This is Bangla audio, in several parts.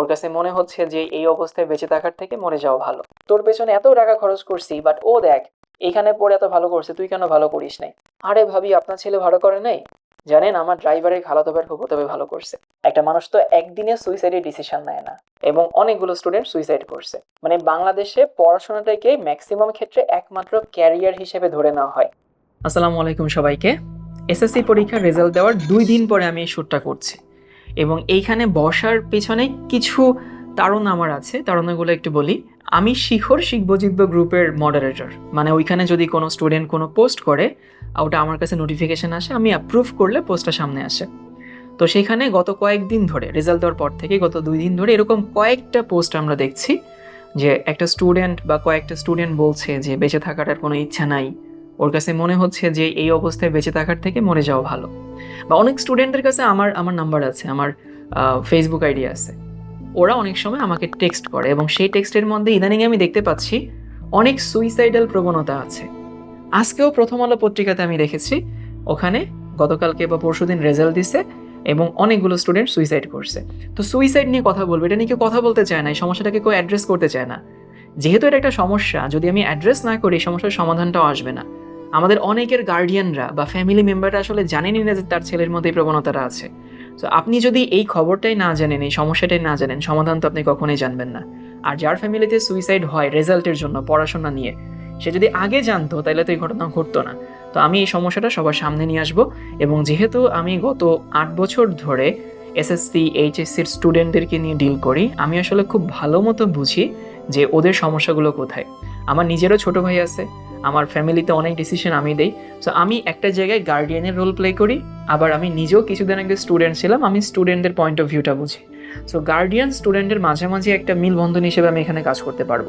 ওর কাছে মনে হচ্ছে যে এই অবস্থায় বেঁচে থাকার থেকে মরে যাওয়া ভালো। তোর পেছনে এত টাকা খরচ করছি বাট ও দেখ, এখানে পড়ে এত ভালো করছে, তুই কেন ভালো করিস নাই? আরে ভাবি, আপনার ছেলে ভালো করে নাই? জানেন, আমার ড্রাইভারের খালাতো ভাইয়ের ফুফাতো ভাই ভালো করছে। একটা মানুষ তো একদিনে সুইসাইডের ডিসিশন নেয় না, এবং অনেকগুলো স্টুডেন্ট সুইসাইড করছে। মানে বাংলাদেশে পড়াশোনাটাকে ম্যাক্সিমাম ক্ষেত্রে একমাত্র ক্যারিয়ার হিসেবে ধরে নেওয়া হয়। আসসালামু আলাইকুম সবাইকে। এসএসসি পরীক্ষার রেজাল্ট দেওয়ার দুই দিন পরে আমি এই শ্যুটটা করছি। এবং এইখানে বসার পেছনে কিছু তাড়না আমার আছে। তারণাগুলো একটু বলি। আমি শিখর শিখব জিতবো গ্রুপের মডারেটর মানে ওইখানে যদি কোনো স্টুডেন্ট কোনো পোস্ট করে ওটা আমার কাছে নোটিফিকেশন আসে, আমি অ্যাপ্রুভ করলে পোস্টটা সামনে আসে। তো সেখানে গত কয়েকদিন ধরে রেজাল্ট দেওয়ার পর থেকে গত দুই দিন ধরে এরকম কয়েকটা পোস্ট আমরা দেখছি যে একটা স্টুডেন্ট বা কয়েকটা স্টুডেন্ট বলছে যে বেঁচে থাকাটার কোনো ইচ্ছা নাই। ওর কাছে মনে হচ্ছে যে এই অবস্থায় বেঁচে থাকার থেকে মরে যাওয়া ভালো। বা অনেক স্টুডেন্টের কাছে আমার আমার নাম্বার আছে, আমার ফেসবুক আইডি আছে। ওরা অনেক সময় আমাকে টেক্সট করে এবং সেই টেক্সটের মধ্যে ইদানিং আমি দেখতে পাচ্ছি অনেক সুইসাইডাল প্রবণতা আছে। আজকেও প্রথম আলো পত্রিকাতে আমি দেখেছি, ওখানে গতকালকে বা পরশুদিন রেজাল্ট দিছে এবং অনেকগুলো স্টুডেন্ট সুইসাইড করছে। তো সুইসাইড নিয়ে কথা বলব, এটা নিয়ে কেউ কথা বলতে চায় না, এই সমস্যাটাকে কেউ অ্যাড্রেস করতে চায় না। যেহেতু এটা একটা সমস্যা, যদি আমি অ্যাড্রেস না করি সমস্যার সমাধানটাও আসবে না। আমাদের অনেকের গার্ডিয়ানরা বা ফ্যামিলি মেম্বাররা আসলে জানেনই না যে তার ছেলের মধ্যে এই প্রবণতাটা আছে। তো আপনি যদি এই খবরটাই না জানেন, এই সমস্যাটাই না জানেন, সমাধান তো আপনি কখনোই জানবেন না। আর যার ফ্যামিলিতে সুইসাইড হয় রেজাল্টের জন্য, পড়াশোনা নিয়ে, সে যদি আগে জানতো তাহলে তো এই ঘটনা ঘটতো না। তো আমি এই সমস্যাটা সবার সামনে নিয়ে আসব এবং যেহেতু আমি গত আট বছর ধরে এসএসসি এইচএসসির স্টুডেন্টদেরকে নিয়ে ডিল করি, আমি আসলে খুব ভালো মতো বুঝি যে ওদের সমস্যাগুলো কোথায়। আমার নিজেরও ছোট ভাই আছে আমার ফ্যামিলিতে অনেক ডিসিশন আমি দেই। সো আমি একটা জায়গায় গার্ডিয়ানের রোল প্লে করি, আবার আমি নিজেও কিছুদিন আগে স্টুডেন্ট ছিলাম, আমি স্টুডেন্টদের পয়েন্ট অফ ভিউটা বুঝি। সো গার্ডিয়ান স্টুডেন্টের মাঝামাঝি একটা মিলবন্ধন হিসেবে আমি এখানে কাজ করতে পারব।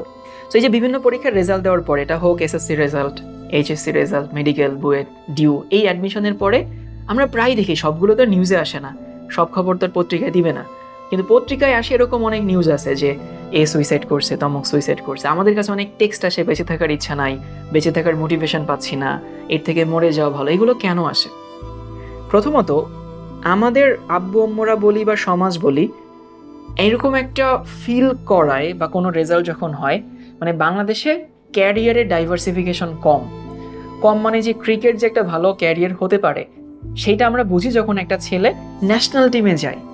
সো এই যে বিভিন্ন পরীক্ষার রেজাল্ট দেওয়ার পরে, এটা হোক SSC result HSC result medical BUET DU এই অ্যাডমিশনের পরে আমরা প্রায় দেখি, সবগুলো তো নিউজে আসে না, সব খবর তো পত্রিকায় দিবে না। কিন্তু পত্রিকায় আসে এরকম অনেক নিউজ আছে যে এ সুইসাইড করছে, তমক সুইসাইড করছে। আমাদের কাছে অনেক টেক্সট আসে, বেঁচে থাকার ইচ্ছা নাই, বেঁচে থাকার মোটিভেশন পাচ্ছি না, এর থেকে মরে যাওয়া ভালো। এগুলো কেন আসে? প্রথমত, আমাদের আব্বু, আম্মুরা বলি বা সমাজ বলি, এরকম একটা ফিল করায় বা কোনো রেজাল্ট যখন হয় মানে বাংলাদেশে ক্যারিয়ারের ডাইভার্সিফিকেশন কম। কম মানে যে ক্রিকেট যে একটা ভালো ক্যারিয়ার হতে পারে সেইটা আমরা বুঝি যখন একটা ছেলে ন্যাশনাল টিমে যায়।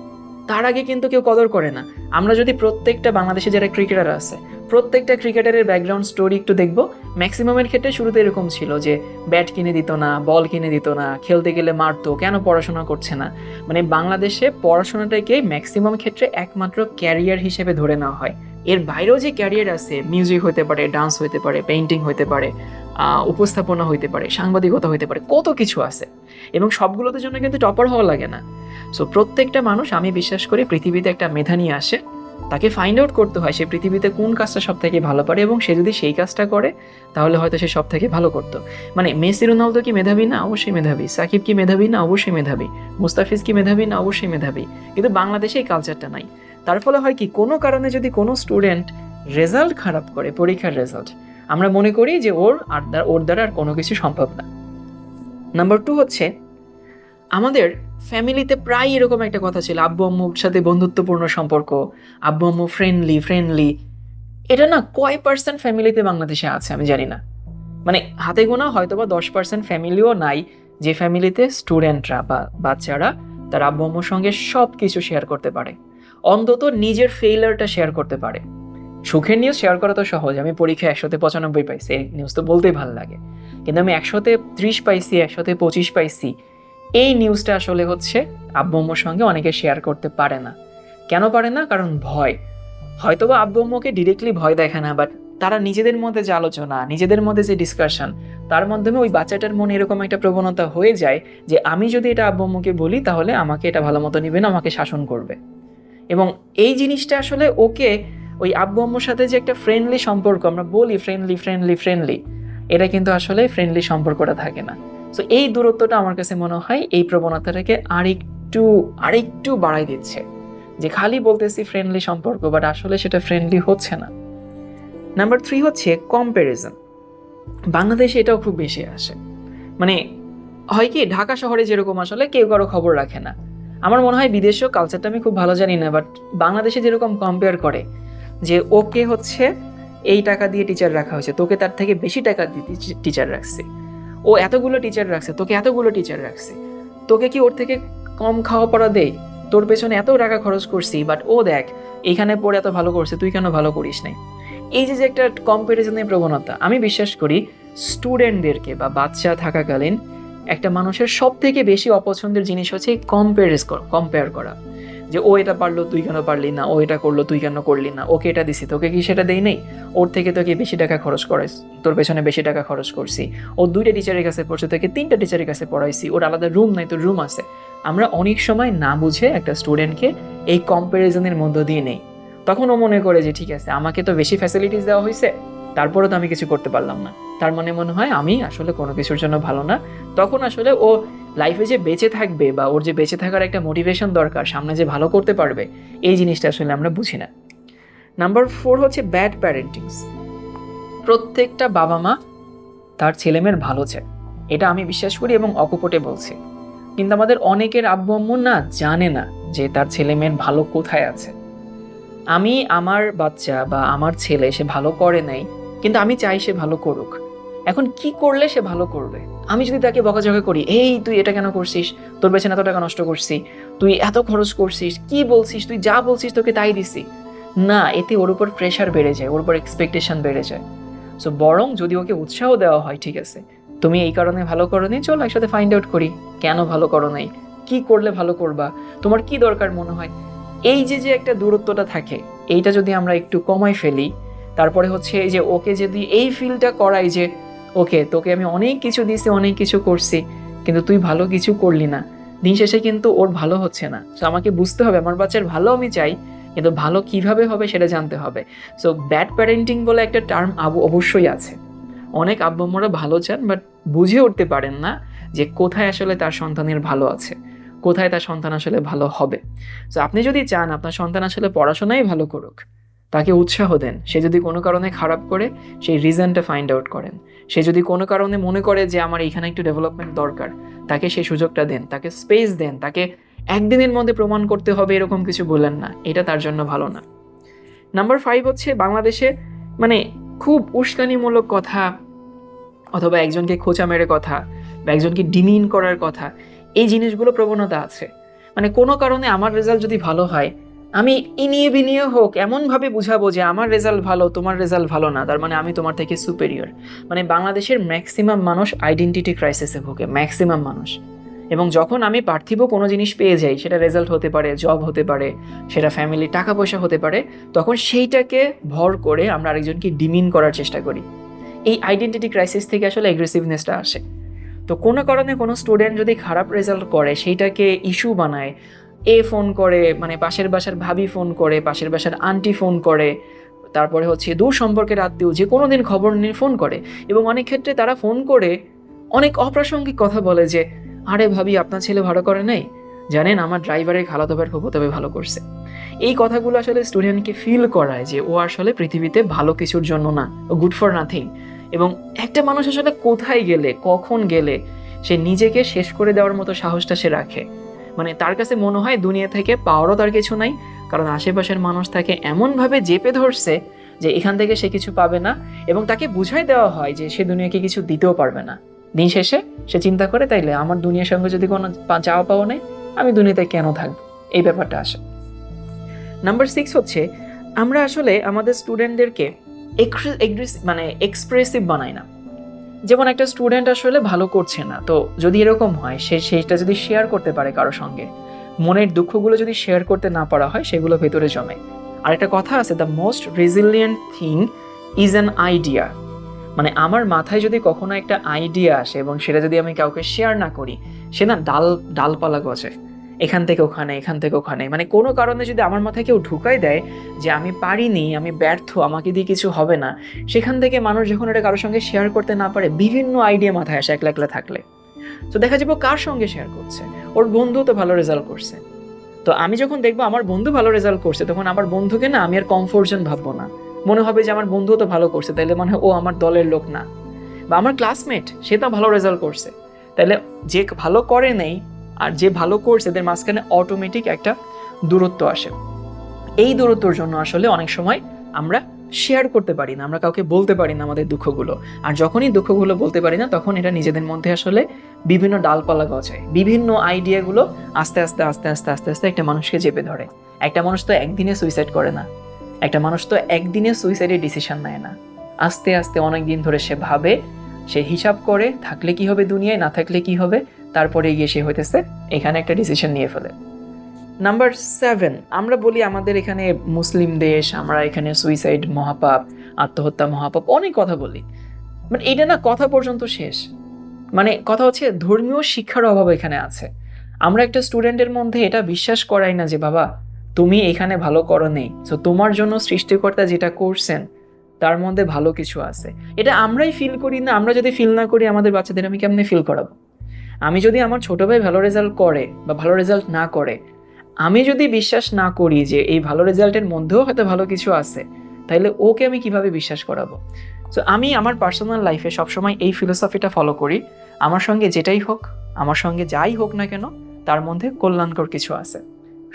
তার আগে কিন্তু কেউ কদর করে না। আমরা যদি প্রত্যেকটা বাংলাদেশে যারা ক্রিকেটার আছে, প্রত্যেকটা ক্রিকেটারের ব্যাকগ্রাউন্ড স্টোরি একটু দেখব। ম্যাক্সিমামের ক্ষেত্রে শুরুতে এরকম ছিল যে ব্যাট কিনে দিত না বল কিনে দিত না, খেলতে গেলে মারতো, কেন পড়াশোনা করছে না? মানে বাংলাদেশে পড়াশোনাটাকে ম্যাক্সিমাম ক্ষেত্রে একমাত্র ক্যারিয়ার হিসেবে ধরে নেওয়া হয়। এর বাইরেও যে ক্যারিয়ার আছে মিউজিক হতে পারে ডান্স হতে পারে পেইন্টিং হতে পারে উপস্থাপনা হইতে পারে, সাংবাদিকতা হইতে পারে, কত কিছু আছে। এবং সবগুলোতে জন্য কিন্তু টপার হওয়া লাগে না। সো প্রত্যেকটা মানুষ, আমি বিশ্বাস করি, পৃথিবীতে একটা মেধা নিয়ে আসে। তাকে ফাইন্ড আউট করতে হয় সে পৃথিবীতে কোন কাজটা সব থেকে ভালো পারে এবং সে যদি সেই কাজটা করে, তাহলে হয়তো সে সব থেকে ভালো করতো। মানে মেসি রোনালদো কি মেধাবী? না, অবশ্যই মেধাবী। সাকিব কি মেধাবী? না, অবশ্যই মেধাবী। মুস্তাফিজ কি মেধাবী? না, অবশ্যই মেধাবী। কিন্তু বাংলাদেশে এই কালচারটা নাই। তার ফলে হয় কি, কোনো কারণে যদি কোনো স্টুডেন্ট রেজাল্ট খারাপ করে, পরীক্ষার রেজাল্ট আমরা মনে করি যে ওর আর, ওর দ্বারা আর কোনো কিছু সম্ভব না। নাম্বার টু হচ্ছে আমাদের ফ্যামিলিতে প্রায় এরকম একটা কথা ছিল, আব্বু আম্মুর সাথে বন্ধুত্বপূর্ণ সম্পর্ক, আব্বু আম্মু ফ্রেন্ডলি ফ্রেন্ডলি এটা না কয় পার্সেন্ট ফ্যামিলিতে বাংলাদেশে আছে আমি জানি না। মানে হাতে গোনা হয়তো বা দশ পার্সেন্ট ফ্যামিলিও নাই, যে ফ্যামিলিতে স্টুডেন্টরা বা বাচ্চারা তার আব্বু আম্মুর সঙ্গে সব কিছু শেয়ার করতে পারে। অন্তত নিজের ফেইলারটা শেয়ার করতে পারে। সুখের নিউজ শেয়ার করা তো সহজ, আমি পরীক্ষায় একশোতে পঁচানব্বই পাইছি, এই নিউজ তো বলতেই ভালো লাগে। কিন্তু আমি একশোতে ত্রিশ পাইছি, একশোতে পঁচিশ পাইছি এই নিউজটা আসলে হচ্ছে আব্বু আম্মুর সঙ্গে অনেকে শেয়ার করতে পারে না। কেন পারে না? কারণ ভয়। হয়তোবা আব্বু আম্মুকে ডিরেক্টলি ভয় দেখে না বাট তারা নিজেদের মধ্যে যে আলোচনা, নিজেদের মধ্যে যে ডিসকাশন তার মাধ্যমে ওই বাচ্চাটার মনে এরকম একটা প্রবণতা হয়ে যায় যে আমি যদি এটা আব্বু আম্মুকে বলি, তাহলে আমাকে এটা ভালো মতো নিবে না, আমাকে শাসন করবে। এবং এই জিনিসটা আসলে ওকে, ওই আব্বু আম্মুর সাথে যে একটা ফ্রেন্ডলি সম্পর্ক, আমরা বলি ফ্রেন্ডলি ফ্রেন্ডলি ফ্রেন্ডলি এটা কিন্তু আসলে ফ্রেন্ডলি সম্পর্কটা থাকে না। সো এই দূরত্বটা আমার কাছে মনে হয় এই প্রবণতাটাকে আরেকটু আরেকটু বাড়াই দিচ্ছে। যে খালি বলতেছি ফ্রেন্ডলি সম্পর্ক বাট আসলে সেটা ফ্রেন্ডলি হচ্ছে না। নাম্বার থ্রি হচ্ছে কম্প্যারিজন বাংলাদেশে এটাও খুব বেশি আসে। মানে হয় কি, ঢাকা শহরে যেরকম আসলে কেউ কারও খবর রাখে না। আমার মনে হয় বিদেশীয় কালচারটা আমি খুব ভালো জানি না বাট বাংলাদেশে যেরকম কম্পেয়ার করে, যে ওকে হচ্ছে এই টাকা দিয়ে টিচার রাখা হয়েছে, তোকে তার থেকে বেশি টাকা দিয়ে টিচার রাখছে। ও এতগুলো টিচার রাখছে, তোকে এতগুলো টিচার রাখছে। তোকে কি ওর থেকে কম খাওয়া পড়া দেয় তোর পেছনে এত টাকা খরচ করছি বাট ও দেখ, এখানে পড়ে এত ভালো করছে, তুই কেন ভালো করিস নাই? এই যে যে একটা কম্পারিজনের প্রবণতা, আমি বিশ্বাস করি স্টুডেন্টদেরকে বা বাচ্চা থাকাকালীন একটা মানুষের সব থেকে বেশি অপছন্দের জিনিস হচ্ছে কম্পেয়ারিজ কম্পেয়ার করা। যে ও এটা পারল, তুই কেন পারলি না? ও এটা করল, তুই কেন করলি না? ওকে এটা দিছি, তোকে কি সেটা দেই নেই? ওর থেকে তোকে বেশি টাকা খরচ করাইস, তোর পেছনে বেশি টাকা খরচ করছি। ও দুইটা টিচারের কাছে পড়ছে, তোকে তিনটা টিচারের কাছে পড়াইছি, ওর আলাদা রুম নাই, তোর রুম আছে। আমরা অনেক সময় না বুঝে একটা স্টুডেন্টকে এই কম্প্যারিজনের মধ্য দিয়ে নেই। তখন ও মনে করে যে, ঠিক আছে, আমাকে তো বেশি ফ্যাসিলিটিস দেওয়া হয়েছে তারপরেও তো আমি কিছু করতে পারলাম না। তার মানে মনে হয়, আমি আসলে কোনো কিছুর জন্য ভালো না। তখন আসলে ও লাইফে যে বেঁচে থাকবে বা ওর যে বেঁচে থাকার একটা মোটিভেশন দরকার, সামনে যে ভালো করতে পারবে, এই জিনিসটা আসলে আমরা বুঝি না। নাম্বার ফোর হচ্ছে ব্যাড প্যারেন্টিংস প্রত্যেকটা বাবা মা তার ছেলেমেয়ের ভালো চায়। এটা আমি বিশ্বাস করি এবং অকপটে বলছি। কিন্তু আমাদের অনেকের আব্বু আম্মু না জানে না যে তার ছেলে মেয়ের ভালো কোথায় আছে। আমি আমার বাচ্চা বা আমার ছেলে সে ভালো করে নাই, কিন্তু আমি চাই সে ভালো করুক। এখন কি করলে সে ভালো করবে? আমি যদি তাকে বকাঝকা করি, এই, তুই এটা কেন করছিস? তোর পেছনে এত টাকা নষ্ট করছি। তুই এত খরচ করছিস, কি বলছিস? তুই যা বলছিস তোকে তাই দিছি। না, এতে ওর উপর প্রেশার বেড়ে যায়, ওর উপর এক্সপেকটেশন বেড়ে যায়। সো বরং যদি ওকে উৎসাহ দেওয়া হয়, ঠিক আছে, তুমি এই কারণে ভালো করো নি চলো একসাথে ফাইন্ড আউট করি, কেন ভালো করো নাই? কি করলে ভালো করবা? তোমার কি দরকার মনে হয়? এই যে যে একটা দূরত্বটা থাকে, এইটা যদি আমরা একটু কমাই ফেলি, তারপরে হচ্ছে যে, ওকে যদি এই ফিলটা করাই যে ওকে, তোকে আমি অনেক কিছু দিছি, অনেক কিছু করছি, কিন্তু তুই ভালো কিছু করলি না। দিন শেষে কিন্তু ওর ভালো হচ্ছে না। সো আমাকে বুঝতে হবে, আমার বাচ্চার ভালো আমি চাই, কিন্তু ভালো কীভাবে হবে সেটা জানতে হবে। সো ব্যাড প্যারেন্টিং বলে একটা টার্ম আবু, অবশ্যই আছে। অনেক আব্বাম্মরা ভালো চান বাট বুঝে উঠতে পারেন না যে কোথায় আসলে তার সন্তানের ভালো আছে, কোথায় তার সন্তান আসলে ভালো হবে। সো আপনি যদি চান আপনার সন্তান আসলে পড়াশোনাই ভালো করুক তাকে উৎসাহ দেন। সে যদি কোনো কারণে খারাপ করে, সেই রিজনটা ফাইন্ড আউট করেন। সে যদি কোনো কারণে মনে করে যে আমার এখানে একটু ডেভেলপমেন্ট দরকার, তাকে সেই সুযোগটা দেন, তাকে স্পেস দেন, তাকে একদিনের মধ্যে প্রমাণ করতে হবে, এরকম কিছু বললেন না। এটা তার জন্য ভালো না। নাম্বার ফাইভ হচ্ছে বাংলাদেশে মানে খুব উস্কানিমূলক কথা অথবা একজনকে খোঁচা মেরে কথা বা একজনকে ডিমিন করার কথা, এই জিনিসগুলো প্রবণতা আছে। মানে কোনো কারণে আমার রেজাল্ট যদি ভালো হয় আমি ইনিয়ে বিনিয়ে হোক, এমনভাবে বুঝাবো যে আমার রেজাল্ট ভালো, তোমার রেজাল্ট ভালো না। তার মানে আমি তোমার থেকে সুপেরিয়র মানে বাংলাদেশের ম্যাক্সিমাম মানুষ আইডেন্টিটি ক্রাইসিসে ভোগে ম্যাক্সিমাম মানুষ। এবং যখন আমি পার্থিব কোনো জিনিস পেয়ে যাই, সেটা রেজাল্ট হতে পারে জব হতে পারে, সেটা ফ্যামিলি টাকা পয়সা হতে পারে, তখন সেইটাকে ভর করে আমরা আরেকজনকে ডিমিন করার চেষ্টা করি। এই আইডেন্টিটি ক্রাইসিস থেকে আসলে অ্যাগ্রেসিভনেসটা আসে। তো কোনো কারণে কোনো স্টুডেন্ট যদি খারাপ রেজাল্ট করে, সেইটাকে ইস্যু বানায় এ ফোন করে মানে পাশের বাসার ভাবি ফোন করে, পাশের বাসার আন্টি ফোন করে, তারপরে হচ্ছে দূর সম্পর্কের আত্মীয় যে কোনো দিন খবর নিয়ে ফোন করে। এবং অনেক ক্ষেত্রে তারা ফোন করে অনেক অপ্রাসঙ্গিক কথা বলে যে, আরে ভাবি, আপনার ছেলে ভালো করে নাই? জানেন, আমার ড্রাইভারের খালাতো ফুফো তবে ভালো করছে। এই কথাগুলো আসলে স্টুডেন্টকে ফিল করায় যে, ও আসলে পৃথিবীতে ভালো কিছুর জন্য না, ও গুড ফর নাথিং এবং একটা মানুষ আসলে কোথায় গেলে, কখন গেলে, সে নিজেকে শেষ করে দেওয়ার মতো সাহসটা সে রাখে। মানে তার কাছে মনে হয় দুনিয়া থেকে পাওয়ারও তার কিছু নাই, কারণ আশেপাশের মানুষ তাকে এমনভাবে জেপে ধরছে যে এখান থেকে সে কিছু পাবে না এবং তাকে বুঝাই দেওয়া হয় যে সে দুনিয়াকে কিছু দিতেও পারবে না। দিন শেষে সে চিন্তা করে, তাইলে আমার দুনিয়ার সঙ্গে যদি কোনো চাওয়া পাওয়া নেই, আমি দুনিয়াতে কেন থাকব? এই ব্যাপারটা আসে। নাম্বার সিক্স হচ্ছে, আমরা আসলে আমাদের স্টুডেন্টদেরকে মানে এক্সপ্রেসিভ বানাই না। যেমন একটা স্টুডেন্ট আসলে ভালো করছে না, তো যদি এরকম হয়, সে সেইটা যদি শেয়ার করতে পারে কারোর সঙ্গে, মনের দুঃখগুলো যদি শেয়ার করতে না পারা হয়, সেগুলো ভেতরে জমে। আর একটা কথা আছে the most resilient thing is an idea মানে আমার মাথায় যদি কখনো একটা আইডিয়া আসে এবং সেটা যদি আমি কাউকে শেয়ার না করি, সে না ডাল, ডালপালা গজে। এখান থেকে ওখানে, এখান থেকে ওখানে। মানে কোনো কারণে যদি আমার মাথায় কেউ ঢুকাই দেয় যে আমি পারিনি, আমি ব্যর্থ, আমাকে দিয়ে কিছু হবে না, সেখান থেকে মানুষ যখন এটা কারোর সঙ্গে শেয়ার করতে না পারে, বিভিন্ন আইডিয়া মাথায় আসে একলা একলা থাকলে। তো দেখা যাবে কার সঙ্গে শেয়ার করছে? ওর বন্ধু তো ভালো রেজাল্ট করছে। তো আমি যখন দেখব আমার বন্ধু ভালো রেজাল্ট করছে, তখন আমার বন্ধুকে না আমি আর কমফোর্টজন ভাববো না। মনে হবে যে আমার বন্ধু তো ভালো করছে, তাইলে মনে হয় ও আমার দলের লোক না। বা আমার ক্লাসমেট সে তো ভালো রেজাল্ট করছে। তাহলে যে ভালো করে নেই আর যে ভালো কোর্স এদের মাঝখানে অটোমেটিক একটা দূরত্ব আসে। এই দূরত্বর জন্য আসলে অনেক সময় আমরা শেয়ার করতে পারি না, আমরা কাউকে বলতে পারি না আমাদের দুঃখগুলো। আর যখনই দুঃখগুলো বলতে পারি না, তখন এটা নিজেদের মধ্যে আসলে বিভিন্ন ডালপালা গজায়। বিভিন্ন আইডিয়াগুলো আস্তে আস্তে আস্তে আস্তে আস্তে আস্তে একটা মানুষকে চেপে ধরে। একটা মানুষ তো একদিনে সুইসাইড করে না। একটা মানুষ তো একদিনে সুইসাইডের ডিসিশন নেয় না। আস্তে আস্তে অনেক দিন ধরে সে ভাবে সে হিসাব করে থাকলে কি হবে দুনিয়ায়, না থাকলে কি হবে? তারপরে গিয়ে সে হইতেছে, এখানে একটা ডিসিশন নিয়ে ফেলে। নাম্বার সেভেন আমরা বলি আমাদের এখানে মুসলিম দেশ, আমরা এখানে সুইসাইড মহাপাপ, আত্মহত্যা, মহাপাপ অনেক কথা বলি। মানে এটা না কথা পর্যন্ত শেষ। মানে কথা হচ্ছে ধর্মীয় শিক্ষার অভাব এখানে আছে। আমরা একটা স্টুডেন্টের মধ্যে এটা বিশ্বাস করাই না যে, বাবা, তুমি এখানে ভালো করো নেই। সো তোমার জন্য সৃষ্টিকর্তা যেটা করছেন তার মধ্যে ভালো কিছু আছে। এটা আমরাই ফিল করি না, আমরা যদি ফিল না করি আমাদের বাচ্চাদের আমি কেমনে ফিল করাবো? আমি যদি আমার ছোট ভাই ভালো রেজাল্ট করে বা ভালো রেজাল্ট না করে, আমি যদি বিশ্বাস না করি যে এই ভালো রেজাল্টের মধ্যেও হয়তো ভালো কিছু আছে তাহলে ওকে আমি কীভাবে বিশ্বাস করাবো? সো আমি আমার পার্সোনাল লাইফে সবসময় এই ফিলোসফিটা ফলো করি, আমার সঙ্গে যেটাই হোক, আমার সঙ্গে যাই হোক না কেন, তার মধ্যে কল্যাণকর কিছু আছে।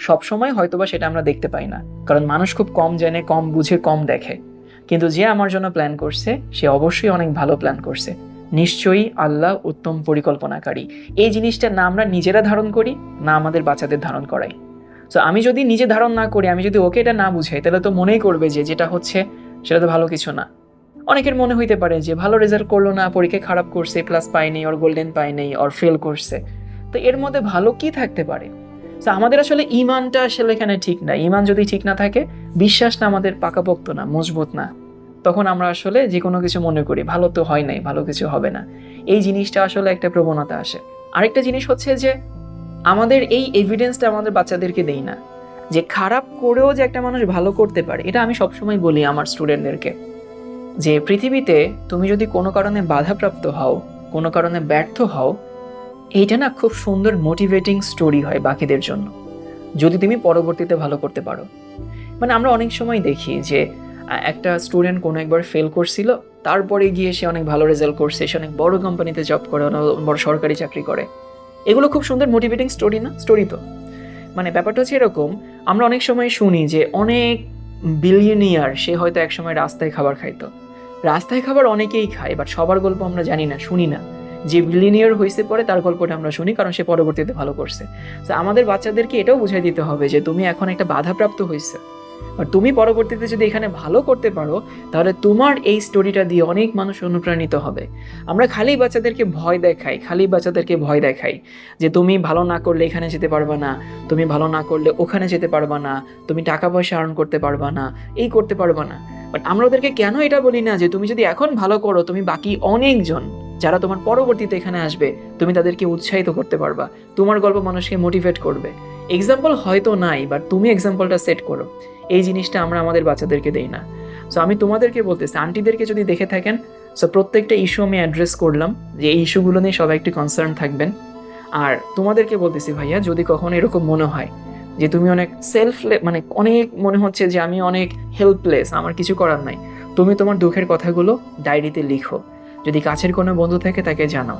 সবসময় হয়তোবা সেটা আমরা দেখতে পাই না, কারণ মানুষ খুব কম জানে, কম বুঝে, কম দেখে। কিন্তু যে আমার জন্য প্ল্যান করছে, সে অবশ্যই অনেক ভালো প্ল্যান করছে। নিশ্চয়ই আল্লাহ উত্তম পরিকল্পনাকারী। এই জিনিসটা না আমরা নিজেরা ধারণ করি, না আমাদের বাচ্চাদের ধারণ করাই। তো আমি যদি নিজে ধারণ না করি, আমি যদি ওকে এটা না বুঝাই, তাহলে তো মনেই করবে যে যেটা হচ্ছে, সেটা তো ভালো কিছু না। অনেকের মনে হইতে পারে যে, ভালো রেজাল্ট করল না পরীক্ষায় খারাপ করছে প্লাস পায়নি ওর গোল্ডেন পায়নি ওর ফেল করছে। তো এর মধ্যে ভালো কি থাকতে পারে? আমাদের আসলে ইমানটা আসলে এখানে ঠিক না। ইমান যদি ঠিক না থাকে, বিশ্বাস না আমাদের পাকাপোক্ত না, মজবুত না। তখন আমরা আসলে যে কোনো কিছু মনে করি। ভালো তো হয় নাই, ভালো কিছু হবে না। এই জিনিসটা আসলে একটা প্রবণতা আসে। আরেকটা জিনিস হচ্ছে যে, আমাদের এই এভিডেন্সটা আমাদের বাচ্চাদেরকে দেই না। যে খারাপ করেও যে একটা মানুষ ভালো করতে পারে, এটা আমি সবসময় বলি আমার স্টুডেন্টদেরকে যে পৃথিবীতে তুমি যদি কোনো কারণে বাধাপ্রাপ্ত হও, কোনো কারণে ব্যর্থ হও এইটা না খুব সুন্দর মোটিভেটিং স্টোরি হয় বাকিদের জন্য। যদি তুমি পরবর্তীতে ভালো করতে পারো। মানে আমরা অনেক সময় দেখি যে একটা স্টুডেন্ট কোনো একবার ফেল করছিল, তারপরে গিয়ে সে অনেক ভালো রেজাল্ট করছে, সে অনেক বড় কোম্পানিতে জব করে বড় সরকারি চাকরি করে। এগুলো খুব সুন্দর মোটিভেটিং স্টোরি না? স্টোরি তো। মানে ব্যাপারটা হচ্ছে এরকম, আমরা অনেক সময় শুনি যে, অনেক বিলিয়নিয়ার সে হয়তো একসময় রাস্তায় খাবার খাইতো। রাস্তায় খাবার অনেকেই খায় বাট সবার গল্প আমরা জানি না, শুনি না। যে বিলিয়নিয়ার হয়েছে পরে তার গল্পটা আমরা শুনি, কারণ সে পরবর্তীতে ভালো করছে। তো আমাদের বাচ্চাদেরকে এটাও বুঝাই দিতে হবে যে তুমি এখন একটা বাধাপ্রাপ্ত হয়েছে আর তুমি পরবর্তীতে যদি এখানে ভালো করতে পারো, তাহলে তোমার এই স্টোরিটা দিয়ে অনেক মানুষ অনুপ্রাণিত হবে। আমরা খালি বাচ্চাদেরকে ভয় দেখাই, খালি বাচ্চাদেরকে ভয় দেখাই যে তুমি ভালো না করলে এখানে যেতে পারবা না, তুমি ভালো না করলে ওখানে যেতে পারবা না, তুমি টাকা পয়সা আর্ন করতে পারবা না, এই করতে পারবা না। বাট আমরা ওদেরকে কেন এটা বলি না যে তুমি যদি এখন ভালো করো, তুমি বাকি অনেকজন যারা তোমার পরবর্তীতে এখানে আসবে, তুমি তাদেরকে উৎসাহিত করতে পারবা। তোমার গল্প মানুষকে মোটিভেট করবে। এক্সাম্পল হয়তো নাই বাট তুমি এক্সাম্পলটা সেট করো। এই জিনিসটা আমরা আমাদের বাচ্চাদেরকে দেই না। সো আমি তোমাদেরকে বলতেছি আন্টিদেরকে যদি দেখে থাকেন সো প্রত্যেকটা ইস্যু আমি অ্যাড্রেস করলাম, যে এই ইস্যুগুলো নিয়ে সবাই একটু কনসার্ন থাকবেন। আর তোমাদেরকে বলতেছি, ভাইয়া, যদি কখনো এরকম মনে হয়, যে তুমি অনেক সেলফ মানে অনেক মনে হচ্ছে যে আমি অনেক হেল্পলেস আমার কিছু করার নাই, তুমি তোমার দুঃখের কথাগুলো ডায়েরিতে লিখো। যদি কাছের কোনো বন্ধু থাকে তাকে জানাও।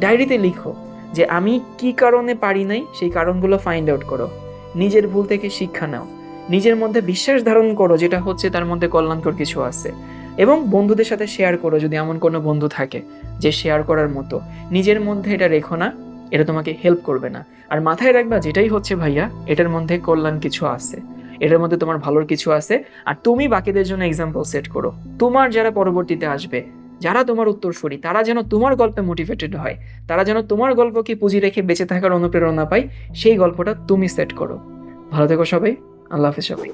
ডায়েরিতে লিখো যে আমি কি কারণে পারি নাই, সেই কারণগুলো ফাইন্ড আউট করো। নিজের ভুল থেকে শিক্ষা নাও। নিজের মধ্যে বিশ্বাস ধারণ করো যেটা হচ্ছে তার মধ্যে কল্যাণকর কিছু আছে। এবং বন্ধুদের সাথে শেয়ার করো যদি এমন কোনো বন্ধু থাকে যে শেয়ার করার মতো। নিজের মধ্যে এটা রেখো না, এটা তোমাকে হেল্প করবে না। আর মাথায় রাখবা যেটাই হচ্ছে ভাইয়া, এটার মধ্যে কল্যাণ কিছু আছে। এটার মধ্যে তোমার ভালোর কিছু আছে। আর তুমি বাকিদের জন্য এক্সাম্পল সেট করো। তোমার যারা পরবর্তীতে আসবে যারা তোমার উত্তরসূরি, তারা যেন তোমার গল্পে মোটিভেটেড হয়, তারা যেন তোমার গল্পকে পুঁজি রেখে বেঁচে থাকার অনুপ্রেরণা পায়, সেই গল্পটা তুমি সেট করো। ভালো থেকো সবাই, আল্লাহ হাফিজ সবাই